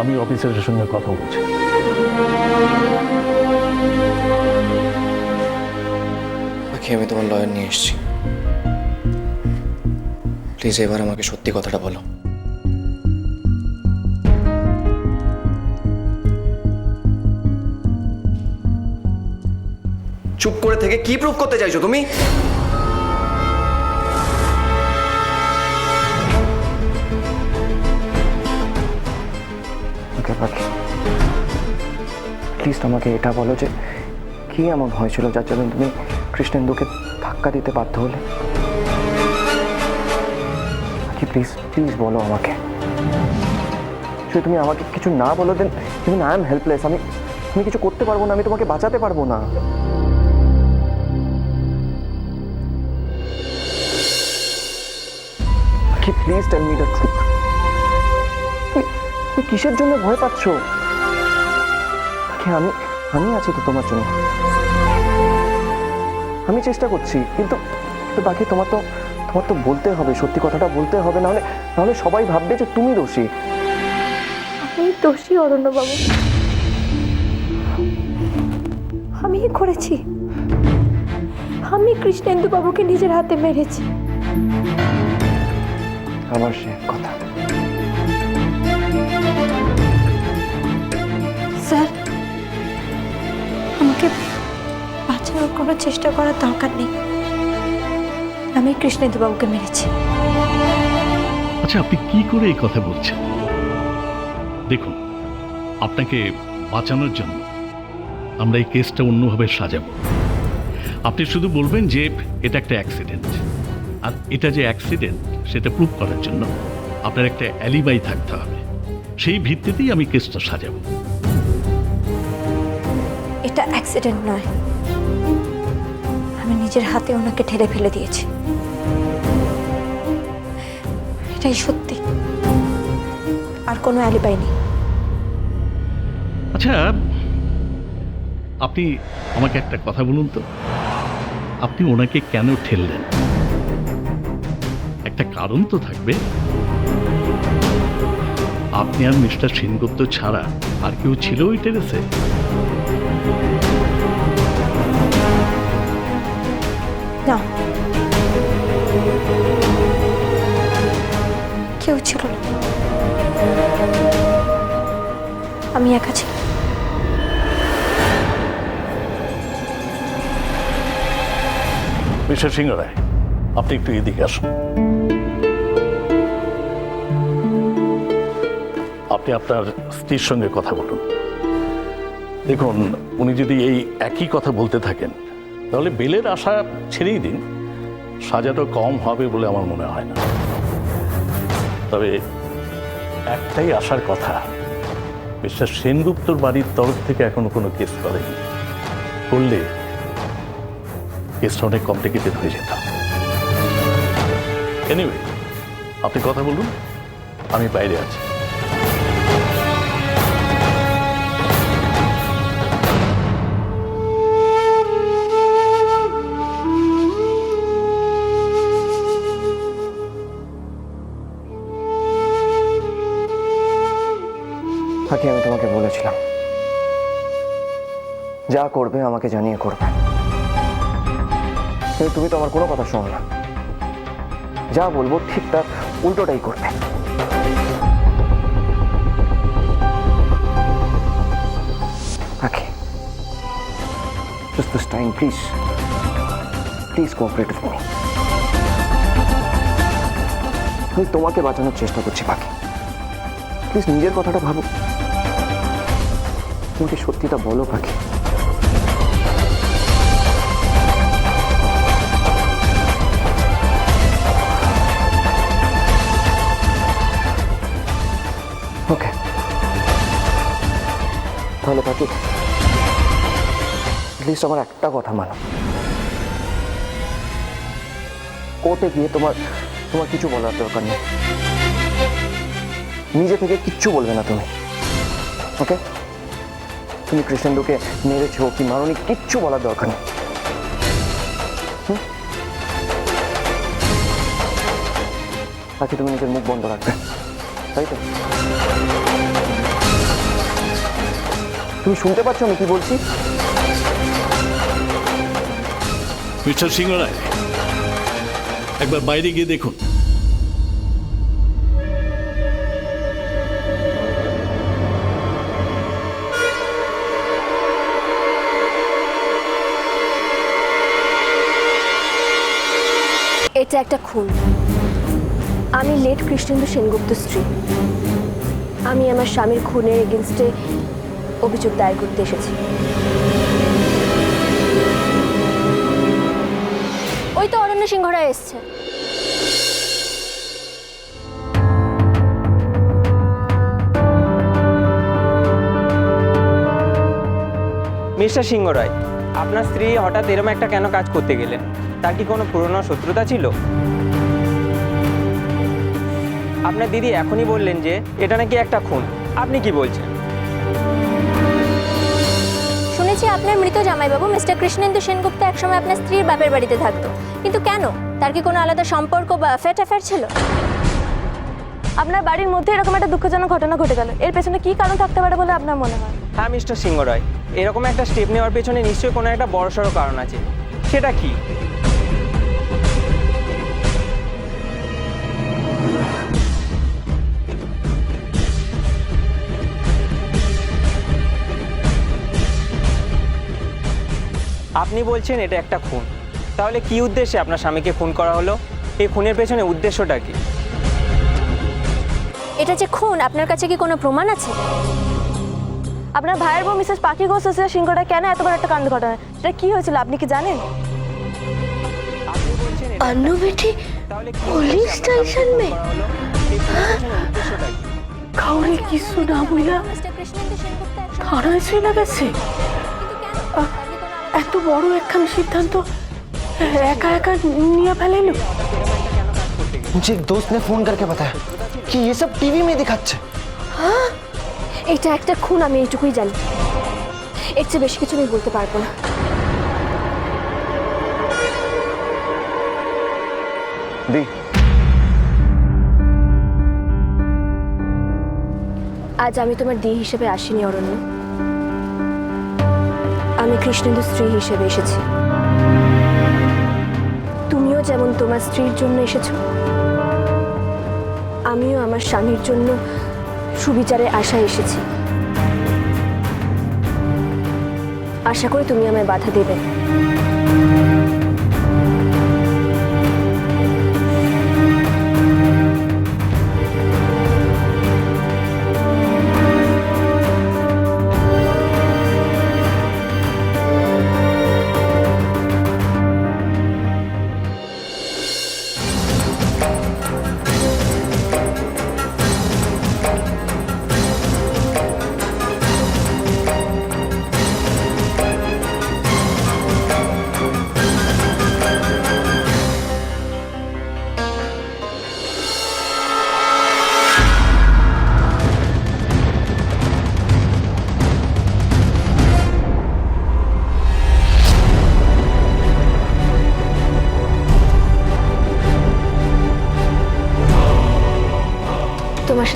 আমি অফিসারের সঙ্গে কথা বলছি। আমি তোমার লয়ার নিয়ে এসেছি। প্লিজ এবার আমাকে সত্যি কথাটা বলো। চুপ করে থেকে কি প্রুফ করতে চাইছো তুমি? ওকে পাখি? প্লিজ আমাকে এটা বলো যে, কি এমন হয়েছিল যার জন্য তুমি কৃষ্ণেন্দুকে ধাক্কা দিতে বাধ্য হলে? পাখি প্লিজ প্লিজ বলো আমাকে। যদি তুমি আমাকে কিছু না বলো then even I am helpless আমি আমি কিছু করতে পারব না, আমি তোমাকে বাঁচাতে পারব না। Pakhi please tell me the truth তুমি কিসের জন্য ভয় পাচ্ছ? আমি আমি আছি তো তোমার জন্য। আমি চেষ্টা করছি কিন্তু কিন্তু বাকি তোমার তো তোমার তো বলতে হবে সত্যি কথাটা বলতে হবে নাহলে নাহলে সবাই ভাববে যে তুমি দোষী। আমি দোষী অরণ্যবাবু। আমি করেছি। আমি কৃষ্ণেন্দু বাবুকে নিজের হাতে মেরেছি। আমার সে কথা। স্যার, আমাকে বাঁচানোর কোনো চেষ্টা করার দরকার নেই। আমি কৃষ্ণেন্দু বাবুকে মেরেছি। আচ্ছা আপনি কি করে এই কথা বলছেন? দেখুন, আপনাকে বাঁচানোর জন্য আমরা এই কেসটা অন্যভাবে সাজাবো। আপনি শুধু বলবেন যে এটা একটা অ্যাক্সিডেন্ট আর এটা যে অ্যাক্সিডেন্ট সেটা প্রুভ করার জন্য আপনার একটা অ্যালিবাই থাকতে হবে। সেই ভিত্তিতেই আমি কেসটা সাজাবো। এটা অ্যাক্সিডেন্ট নয়। আমি নিজের হাতে ওনাকে ঠেলে ফেলে দিয়েছি। এটাই সত্যি। আর কোনো অ্যালিবাই নেই। আচ্ছা আপনি আমাকে একটা কথা বলুন তো। আপনি ওনাকে কেন ঠেললেন? একটা কারণ তো থাকবে। আপনি আর মিস্টার সেনগুপ্ত ছাড়া আর কেউ ছিল ওই টেরেসে? না। কেউ ছিল না। আমি একা ছিলাম। মিস্টার সিংহ রায় আপনি একটু এদিকে আসুন। আপনি আপনার স্ত্রীর সঙ্গে কথা বলুন। দেখুন উনি যদি এই একই কথা বলতে থাকেন, তাহলে বেলের আশা ছেড়েই দিন। সাজাটা কম হবে বলে আমার মনে হয় না। তবে একটাই আসার কথা, মিস্টার সেনগুপ্তর বাড়ির তরফ থেকে এখনও কোনো কেস করেনি। করলে কেসটা অনেক কমপ্লিকেটেড হয়ে যেত। এনিওয়ে আপনি কথা বলুন, আমি বাইরে আছি। যা করবে আমাকে জানিয়ে করবে। কিন্তু তুমি তো আমার কোনো কথা শোনো না। যা বলব ঠিক তার উল্টোটাই করবে। ফাঁকি just this আমি তোমাকে বাঁচানোর চেষ্টা করছি পাখি প্লিজ নিজের কথাটা ভাবো। তোমাকে সত্যিটা বলো পাখি তাহলে পাখি প্লিজ আমার একটা কথা মানো কোর্টে গিয়ে তোমার তোমার কিছু বলার দরকার নেই। নিজে থেকে কিচ্ছু বলবে না তুমি। ওকে তুমি কৃষ্ণেন্দুকে মেরেছো কি মারনি কিচ্ছু বলার দরকার নেই। হুম? বাকি তুমি নিজের মুখ বন্ধ রাখবে। তাই তো? তুমি শুনতে পাচ্ছ আমি কি বলছি? মিস্টার সিংহ রায় একবার বাইরে গিয়ে দেখুন। এটা একটা খুন। আমি লেট কৃষ্ণেন্দু সেনগুপ্ত স্ত্রী। আমি আমার স্বামীর খুনের এগেনস্টে অভিযোগ দায়ের করতে এসেছি। ওই তো অরণ্য সিংহরা এসছে। মিস্টার সিংহ রায় আপনার স্ত্রী হঠাৎ এরম একটা কেন কাজ করতে গেলেন? তার কি কোনো পুরনো শত্রুতা ছিল? আপনার দিদি এখনই বললেন যে, এটা নাকি একটা খুন। আপনি কি বলছেন? শুনেছি আপনার মৃত জামাইবাবু মিস্টার কৃষ্ণেন্দু সেনগুপ্ত একসময় আপনার স্ত্রীর বাপের বাড়িতে থাকতো। কিন্তু কেন? তার কি কোনো আলাদা সম্পর্ক বা অ্যাফেয়ার ট্যাফেয়ার ছিল? আপনার বাড়ির মধ্যে এরকম একটা দুঃখজনক ঘটনা ঘটে গেল। এর পেছনে কি কারণ থাকতে পারে বলে আপনার মনে হয়? হ্যাঁ মিস্টার সিংহ রায় এরকম একটা স্টেপ নেওয়ার পেছনে নিশ্চয়ই কোনো একটা বড়সড় কারণ আছে। সেটা কি? আপনি বলছেন এটা একটা খুন। তাহলে কি উদ্দেশ্যে আপনার স্বামীকে খুন করা হলো? এই খুনের পেছনে উদ্দেশ্যটা কি? এটা যে খুন আপনার কাছে কি কোনো প্রমাণ আছে? আপনার ভাইয়ের বউ মিসেস পাখি ঘোষ সোসিয়া সিংহটা কেন এতবার একটা কাণ্ড ঘটনা এটা কি হয়েছিল আপনি কি জানেন? মে হ্যাঁ? কিছু না বইলা থানায় চলে গেছে। এত বড় একখান সিদ্ধান্ত একা একা নিয়ে ফেলেন যে দোস্ত নে ফোন फोन करके কি कि ये सब মে দেখাচ্ছে? হ্যাঁ এটা একটা খুন আমি এইটুকুই জানি। এর চেয়ে বেশি কিছু আমি বলতে পারব না। দি। আজ আমি তোমার দি হিসেবে আসিনি অরণ্য। আমি কৃষ্ণেন্দু স্ত্রী হিসেবে এসেছি। তুমিও যেমন তোমার স্ত্রীর জন্য এসেছ, আমিও আমার স্বামীর জন্য সুবিচারে আশা এসেছি। আশা করি তুমি আমায় বাধা দেবে।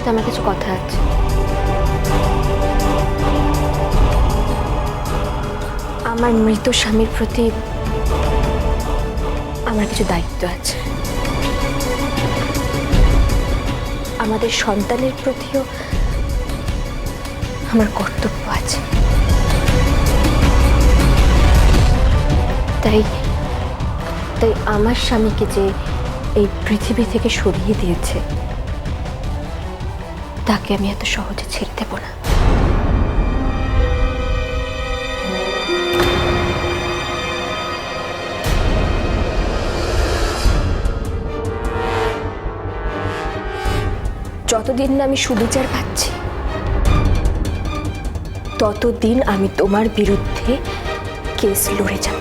সাথে আমার কিছু কথা আছে। আমার মৃত স্বামীর প্রতি আমার কিছু দায়িত্ব আছে। আমাদের সন্তানের প্রতিও আমার কর্তব্য আছে। তাই তাই আমার স্বামীকে যে এই পৃথিবী থেকে সরিয়ে দিয়েছে তাকে আমি এত সহজে ছেড়ে দেব না। যতদিন না আমি সুবিচার পাচ্ছি, ততদিন আমি তোমার বিরুদ্ধে কেস লড়ে যাব।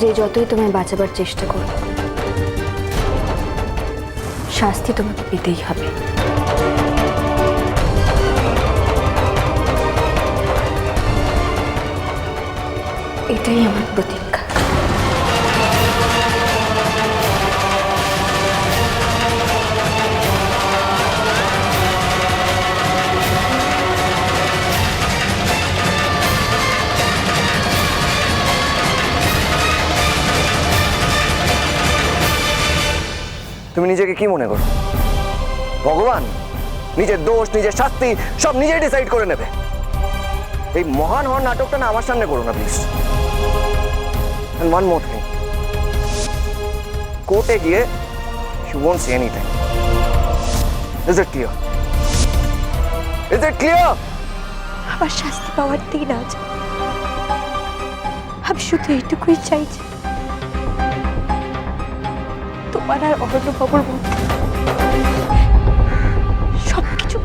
যে যতই তোমায় বাঁচাবার চেষ্টা করো শাস্তি তোমাকে পেতেই হবে। এটাই আমার প্রতিজ্ঞা। তুমি নিজেকে কি মনে করো? ভগবান নিজের দোষ, নিজের শাস্তি সব নিজেই ডিসাইড করে নেবে। এই মহান হওয়ার নাটকটা না আমার সামনে করো না প্লিজ ওয়ান মোর থিং কোর্টে গিয়ে you won't say anything is it clear is it clear আমার শাস্তি পাওয়ার দিন আজ। আমি শুধু এইটুকুই চাইছি তোমার আর মধ্যে সব কিছু